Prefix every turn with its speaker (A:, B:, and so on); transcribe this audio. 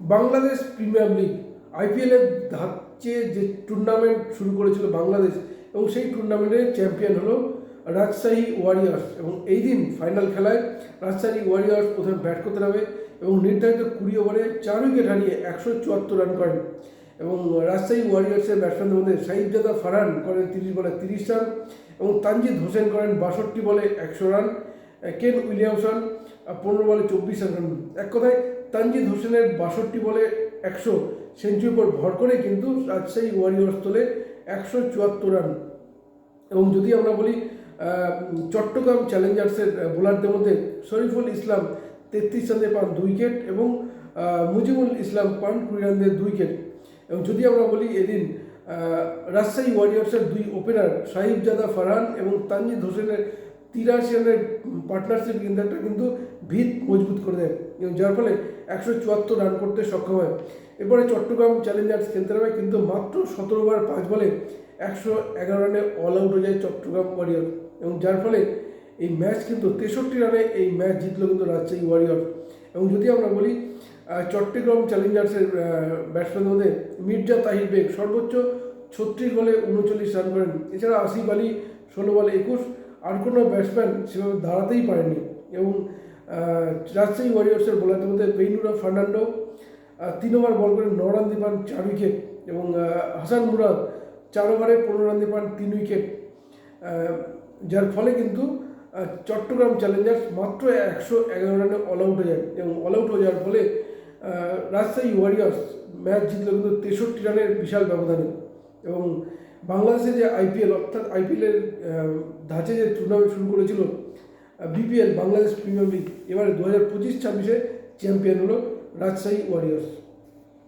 A: Bangladesh premier league আইপিএলের ধাঁচে যে tournament শুরু করেছিল বাংলাদেশ এবং সেই টুর্নামেন্টের চ্যাম্পিয়ন হলো রাজশাহী ওয়ারিয়ার্স এবং এই দিন ফাইনাল খেলায় রাজশাহী ওয়ারিয়ার্স প্রথমে ব্যাট করতে নামে এবং নির্ধারিত কুড়ি ওভারে চার উইকেট হারিয়ে একশো চুয়াত্তর রান করেন এবং রাজশাহী ওয়ারিয়ার্সের ব্যাটসম্যানদের মধ্যে সাহিবজাদা ফারহান করেন তিরিশ বলে তিরিশ রান এবং তানজিদ হোসেন করেন বাষট্টি বলে একশো রান কেন উইলিয়ামসন পনেরো বলে চব্বিশ রান এক কথায় তানজিদ হোসেনের বাষট্টি বলে একশো সেঞ্চুরির উপর ভর করে কিন্তু রাজশাহী ওয়ারিয়ার্স তোলে একশো চুয়াত্তর রান। এবং যদি আমরা বলি চট্টগ্রাম চ্যালেঞ্জার্সের বোলারদের মধ্যে শরীফুল ইসলাম তেত্রিশ রানে পান দুই উইকেট এবং মুজিবুল ইসলাম পান কুড়ি রান দুই উইকেট। এবং যদি আমরা বলি এদিন রাজশাহী ওয়ারিয়ার্সের দুই ওপেনার সাহিবজাদা ফারহান এবং তানজিদ হোসেনের তিরাশি রানের পার্টনারশিপ কিন্তু একটা কিন্তু ভিত মজবুত করে দেয়। এবং যার ফলে একশো চুয়াত্তর রান করতে সক্ষম হয়। এরপরে চট্টগ্রাম চ্যালেঞ্জার্স খেলতে নামে কিন্তু মাত্র সতেরো বার পাঁচ বলে একশো এগারো রানে অল আউট হয়ে যায় চট্টগ্রাম ওয়ারিয়র এবং যার ফলে এই ম্যাচ কিন্তু তেষট্টি রানে এই ম্যাচ জিতলো কিন্তু রাজশাহী ওয়ারিয়র এবং যদি আমরা বলি চট্টগ্রাম চ্যালেঞ্জার্সের ব্যাটসম্যানদের মধ্যে মির্জা তাহির বেগ সর্বোচ্চ ছত্রিশ বলে উনচল্লিশ রান করেন। এছাড়া আসিফ আলী ষোলো বলে একুশ। আর কোনো ব্যাটসম্যান সেভাবে দাঁড়াতেই পারেনি। এবং রাজশাহী ওয়ারিয়ার্সের বোলারদের মধ্যে বেইনুরা ফার্নান্ডো তিন ওভার বল করে ন রান দিয়ে পান চার উইকেট এবং হাসান মুরাদ চার ওভারে পনেরো রান দিয়ে পান তিন উইকেট যার ফলে কিন্তু চট্টগ্রাম চ্যালেঞ্জার্স মাত্র একশো এগারো রানে অল আউট হয়ে যায় এবং অল আউট হয়ে যাওয়ার ফলে রাজশাহী ওয়ারিয়ার্স ম্যাচ জিতলো কিন্তু তেষট্টি রানের বিশাল ব্যবধানে। এবং বাংলাদেশে যে আইপিএল, অর্থাৎ আইপিএলের ধাঁচে যে টুর্নামেন্ট শুরু করেছিল বিপিএল বাংলাদেশ প্রিমিয়ার লিগ এবারে দু হাজার পঁচিশ ছাব্বিশে চ্যাম্পিয়ন হলো রাজশাহী ওয়ারিয়ার্স